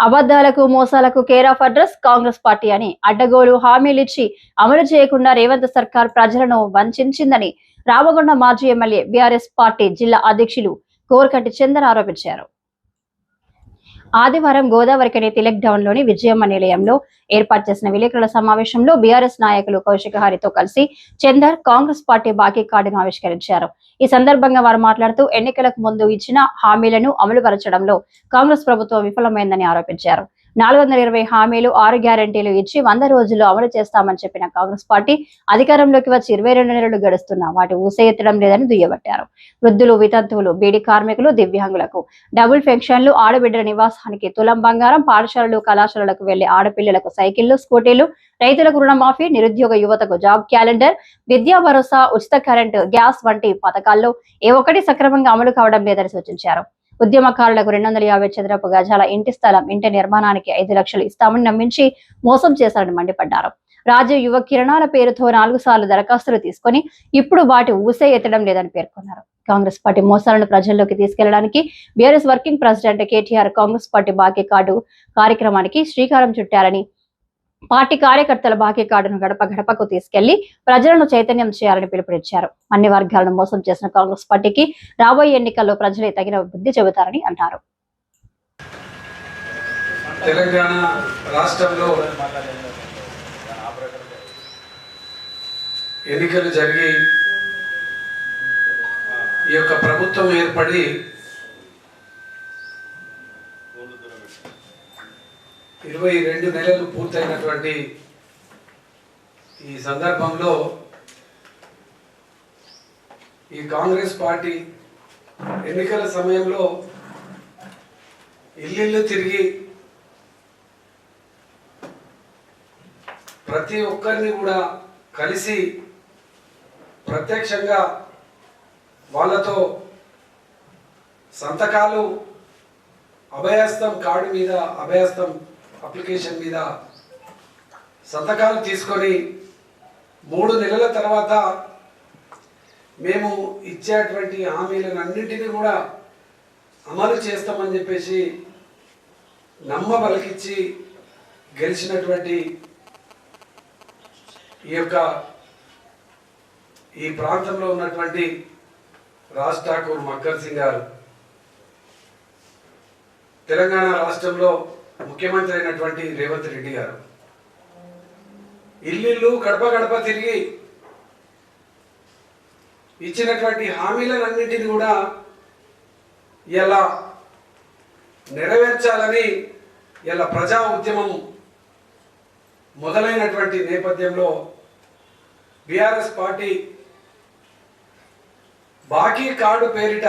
అబద్ధాలకు మోసాలకు care of address Congress party అని అడ్డగోలు హామీలిచ్చి అమలు చేయకుండా రేవంత్ సర్కార్ ప్రజలను వంచిందని రామగుండ మాజీ ఎమ్మెల్యే బీఆర్ఎస్ పార్టీ జిల్లా అధ్యక్షులు కోరకట్టి చందన్ ఆరోపించారు. ఆదివారం గోదావరికని తిలక్ డౌన్లోని విజయమ్మ నిలయంలో ఏర్పాటు చేసిన విలేకరుల సమావేశంలో బీఆర్ఎస్ నాయకులు కౌశిక హారితో కలిసి చందర్ కాంగ్రెస్ పార్టీ బాకీ కార్డును ఆవిష్కరించారు. ఈ సందర్భంగా వారు మాట్లాడుతూ ఎన్నికలకు ముందు ఇచ్చిన హామీలను అమలుపరచడంలో కాంగ్రెస్ ప్రభుత్వం విఫలమైందని ఆరోపించారు. నాలుగు వందల ఇరవై హామీలు ఆరు గ్యారంటీలు ఇచ్చి వంద రోజుల్లో అమలు చేస్తామని చెప్పిన కాంగ్రెస్ పార్టీ అధికారంలోకి వచ్చి ఇరవై రెండు నెలలు గడుస్తున్నా వాటి ఊసే ఎత్తడం లేదని దుయ్యబట్టారు. వృద్ధులు వితంతువులు బీడీ కార్మికులు దివ్యాంగులకు డబుల్ పెన్షన్లు ఆడబిడ్డల నివాసానికి తులం బంగారం పాఠశాలలు కళాశాలలకు వెళ్ళే ఆడపిల్లలకు సైకిళ్ళు స్కూటీలు రైతులకు రుణమాఫీ నిరుద్యోగ యువతకు జాబ్ క్యాలెండర్ విద్యా భరోసా ఉచిత కరెంటు గ్యాస్ వంటి పథకాల్లో ఏ ఒక్కటి సక్రమంగా అమలు కావడం లేదని సూచించారు. ఉద్యమకారులకు రెండు వందల యాభై చదరపు గజాల ఇంటి స్థలం ఇంటి నిర్మాణానికి ఐదు లక్షలు ఇస్తామని నమ్మించి మోసం చేశారని మండిపడ్డారు. రాజు యువ కిరణాల పేరుతో నాలుగు సార్లు దరఖాస్తులు తీసుకొని ఇప్పుడు వాటి ఊసే ఎత్తడం లేదని పేర్కొన్నారు. కాంగ్రెస్ పార్టీ మోసాలను ప్రజల్లోకి తీసుకెళ్ళడానికి BRS working president KTR Congress party బాకీ కార్డు కార్యక్రమానికి శ్రీకారం చుట్టారని పార్టీ కార్యకర్తల బాకీ కార్డును గడప గడపకు తీసుకెళ్ళి ప్రజలను చైతన్యం చేయాలని పిలుపునిచ్చారు. అన్ని వర్గాలను మోసం చేసిన కాంగ్రెస్ పార్టీకి రాబోయే ఎన్నికల్లో ప్రజలే తగిన బుద్ధి చెబుతారని అన్నారు తెలంగాణ రాష్ట్రంలో ఎన్నికలు జరిగి ఈ యొక్క ప్రభుత్వం ఏర్పడి ఇరవై రెండు నెలలు పూర్తయినటువంటి ఈ సందర్భంలో ఈ కాంగ్రెస్ పార్టీ ఎన్నికల సమయంలో ఇల్లు తిరిగి ప్రతి ఒక్కరిని కూడా కలిసి ప్రత్యక్షంగా వాళ్ళతో సంతకాలు అభయస్తం కార్డు మీద అభయస్తం అప్లికేషన్ మీద సంతకాలు తీసుకొని మూడు నెలల తర్వాత మేము ఇచ్చేటువంటి హామీలను అన్నింటినీ కూడా అమలు చేస్తామని చెప్పేసి నమ్మ పలికిచ్చి గెలిచినటువంటి ఈ యొక్క ఈ ప్రాంతంలో ఉన్నటువంటి రాజ్ ఠాకూర్ మక్కర్ సింగ్ గారు. తెలంగాణ రాష్ట్రంలో ముఖ్యమంత్రి అయినటువంటి రేవంత్ రెడ్డి గారు ఇల్లు గడప గడప తిరిగి ఇచ్చినటువంటి హామీలన్నింటినీ కూడా ఇలా నెరవేర్చాలని ఇలా ప్రజా ఉద్యమం మొదలైనటువంటి నేపథ్యంలో బీఆర్ఎస్ పార్టీ బాకీ కార్డు పేరిట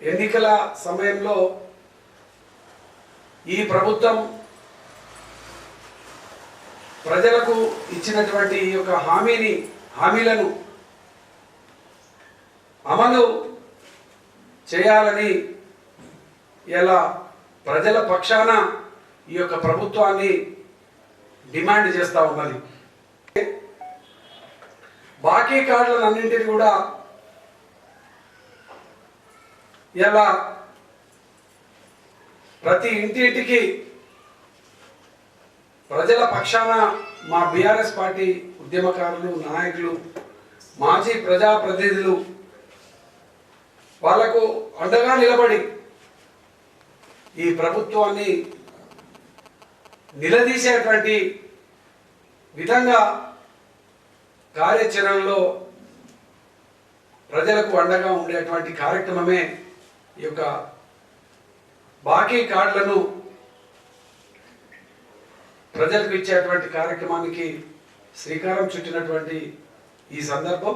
ఎన్నికల సమయంలో ఈ ప్రభుత్వం ప్రజలకు ఇచ్చినటువంటి ఈ యొక్క హామీని హామీలను అమలు చేయాలని ఇలా ప్రజల పక్షాన ఈ యొక్క ప్రభుత్వాన్ని డిమాండ్ చేస్తూ ఉన్నది. బాకీ కార్డులను అన్నింటినీ కూడా ఇలా ప్రతి ఇంటింటికి ప్రజల పక్షాన మా బీఆర్ఎస్ పార్టీ ఉద్యమకారులు నాయకులు మాజీ ప్రజాప్రతినిధులు వాళ్ళకు అండగా నిలబడి ఈ ప్రభుత్వాన్ని నిలదీసేటువంటి విధంగా కార్యాచరణలో ప్రజలకు అండగా ఉండేటువంటి కార్యక్రమమే ఈ యొక్క బాకీ కార్డులను ప్రజలకు ఇచ్చేటువంటి కార్యక్రమానికి శ్రీకారం చుట్టినటువంటి ఈ సందర్భం.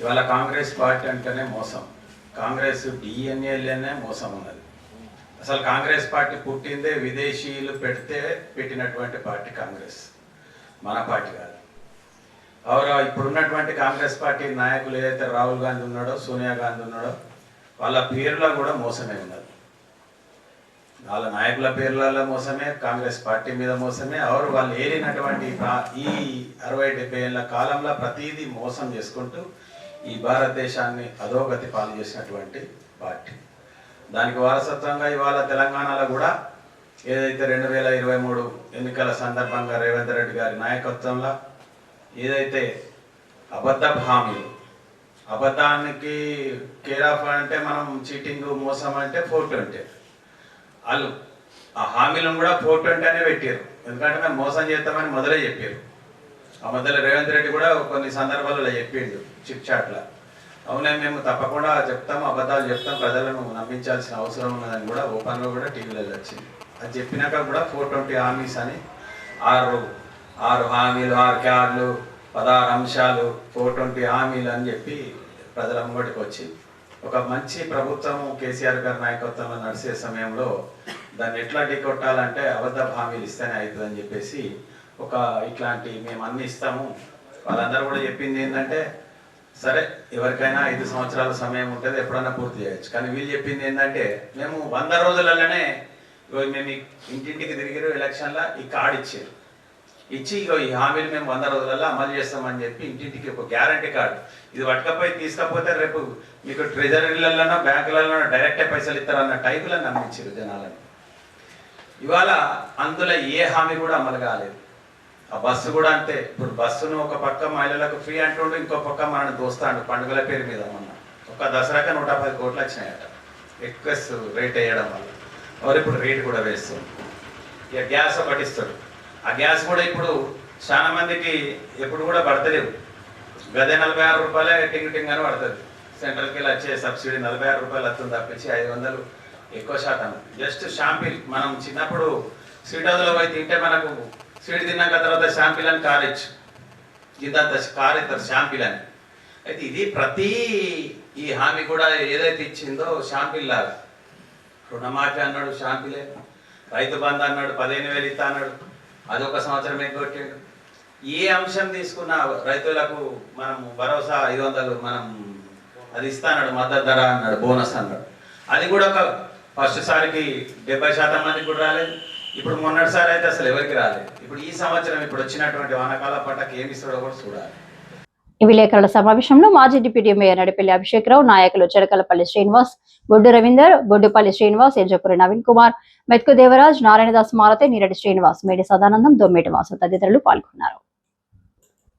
ఇవాళ కాంగ్రెస్ పార్టీ అంటేనే మోసం. కాంగ్రెస్ డిఎన్ఏలోనే మోసం ఉన్నది. అసలు కాంగ్రెస్ పార్టీ పుట్టిందే విదేశీయులు పెడితే పెట్టినటువంటి పార్టీ కాంగ్రెస్. మన పార్టీ కాదు. ఎవరు ఇప్పుడున్నటువంటి కాంగ్రెస్ పార్టీ నాయకులు ఏదైతే రాహుల్ గాంధీ ఉన్నాడో సోనియా గాంధీ ఉన్నాడో వాళ్ళ పేరులో కూడా మోసమే ఉన్నది. వాళ్ళ నాయకుల పేర్లలో మోసమే కాంగ్రెస్ పార్టీ మీద మోసమే ఎవరు వాళ్ళు ఏలినటువంటి ఈ అరవై డెబ్బై ఏళ్ళ కాలంలో ప్రతిదీ మోసం చేసుకుంటూ ఈ భారతదేశాన్ని అధోగతి పాలు చేసినటువంటి పార్టీ. దానికి వారసత్వంగా ఇవాళ తెలంగాణలో కూడా ఏదైతే రెండు వేల ఇరవై మూడు ఎన్నికల సందర్భంగా రేవంత్ రెడ్డి గారి నాయకత్వంలో ఏదైతే అబద్ధ హామీలు అబద్ధానికి కేరాఫ్ అంటే మనం చీటింగ్ మోసం అంటే ఫోర్ ట్వంటీ వాళ్ళు ఆ హామీలను కూడా ఫోర్ ట్వంటీ అనే పెట్టారు. ఎందుకంటే మేము మోసం చేస్తామని మొదలే చెప్పారు. ఆ మధ్యలో రేవంత్ రెడ్డి కూడా కొన్ని సందర్భాలలో చెప్పిండు చిట్ చాట్ల. అవునే మేము తప్పకుండా చెప్తాం అబద్ధాలు చెప్తాం ప్రజలను నమ్మించాల్సిన అవసరం ఉన్నదని కూడా ఓపెన్గా కూడా టీవీలలో వచ్చింది. అది చెప్పినాక కూడా ఫోర్ ట్వంటీ హామీస్ అని ఆరు ఆరు హామీలు ఆరు క్యాడ్లు పదహారు అంశాలు ఫోర్ ట్వంటీ హామీలు అని చెప్పి ప్రజల ముంగటికి వచ్చింది. ఒక మంచి ప్రభుత్వం కేసీఆర్ గారి నాయకత్వంలో నడిచే సమయంలో దాన్ని ఎట్లా ఢీకొట్టాలంటే అబద్ధ హామీలు ఇస్తేనే అవుతుందని చెప్పేసి ఒక ఇట్లాంటి మేము అన్ని ఇస్తాము. వాళ్ళందరూ కూడా చెప్పింది ఏంటంటే సరే ఎవరికైనా ఐదు సంవత్సరాల సమయం ఉంటుంది ఎప్పుడైనా పూర్తి చేయొచ్చు. కానీ వీళ్ళు చెప్పింది ఏంటంటే మేము వంద రోజులలోనే ఇగో మేము ఇంటింటికి తిరిగిరు ఎలక్షన్లో ఈ కార్డు ఇచ్చారు. ఇచ్చి ఇగో ఈ హామీలు మేము వంద రోజులలో అమలు చేస్తామని చెప్పి ఇంటింటికి ఒక గ్యారంటీ కార్డు. ఇది పట్టుకపోయి తీసుకపోతే రేపు మీకు ట్రెజరీలలోనో బ్యాంకులలోనో డైరెక్టే పైసలు ఇస్తారన్న టైపులో నమ్మించారు జనాలని. ఇవాళ అందులో ఏ హామీ కూడా అమలు కాలేదు. ఆ బస్సు కూడా అంతే. ఇప్పుడు బస్సును ఒక పక్క మహిళలకు ఫ్రీ అంటుండు ఇంకో పక్క మనల్ని దోస్తాడు పండుగల పేరు మీద మొన్న. ఒక దసరాక నూట పది కోట్లు వచ్చినాయట. ఎక్కువ రేట్ వేయడం వల్ల. ఎవరు ఇప్పుడు రేట్ కూడా వేస్తుంది. ఇక గ్యాస్ పట్టిస్తారు ఆ గ్యాస్ కూడా ఇప్పుడు చాలా మందికి ఎప్పుడు కూడా పడతలేవు. గదే నలభై ఆరు రూపాయలే టింగ్ టింగ్ అని పడుతుంది. సెంట్రల్కి వెళ్ళి వచ్చే సబ్సిడీ నలభై ఆరు రూపాయలు వస్తుంది తప్పించి ఐదు వందలు ఎక్కువ శాతం. జస్ట్ షాంపిల్ మనం చిన్నప్పుడు స్వీట్ పోయి తింటే మనకు సీట్ తిన్నాక తర్వాత షాంపిల్ అని కారెచ్చు ఇంత కారు ఇస్తారు షాంపిల్ అని. అయితే ఇది ప్రతి ఈ హామీ కూడా ఏదైతే ఇచ్చిందో షాంపిల్ లాగా. రుణమాఫీ అన్నాడు షాంపిలే రైతు బంధు అన్నాడు పదిహేను వేలు ఇస్తా అన్నాడు. అదొక సంవత్సరం ఎగ్గొట్టిండు ఏ అంశం తీసుకున్నా రైతులకు మనం భరోసా ఐదు వందలు మనం అది ఇస్తా అన్నాడు మద్దతు ధర అన్నాడు బోనస్ అన్నాడు. అది కూడా ఒక ఫస్ట్ సారికి డెబ్బై శాతం మందికి కూడా రాలేదు. ఇప్పుడు మొన్నటిసారి అయితే అసలు ఎవరికి రాలేదు. ఇప్పుడు ఈ సంవత్సరం ఇప్పుడు వచ్చినటువంటి వానకాల పంటకి ఏమి ఇస్తాడో కూడా చూడాలి. విలేకరుల సమావేశంలో మాజీ డిప్యూటీ మేయర్ నడిపల్లి అభిషేక్రావు నాయకులు చెడకలపల్లి శ్రీనివాస్ బొడ్డు రవీందర్ బొడ్డుపల్లి శ్రీనివాస్ ఎజపురి నవీన్ కుమార్ మెత్కు దేవరాజ్ నారాయణదాస్ మారతే నీరడి శ్రీనివాస్ మేడి సదానందం దొమ్మేటి వాసు తదితరులు పాల్గొన్నారు.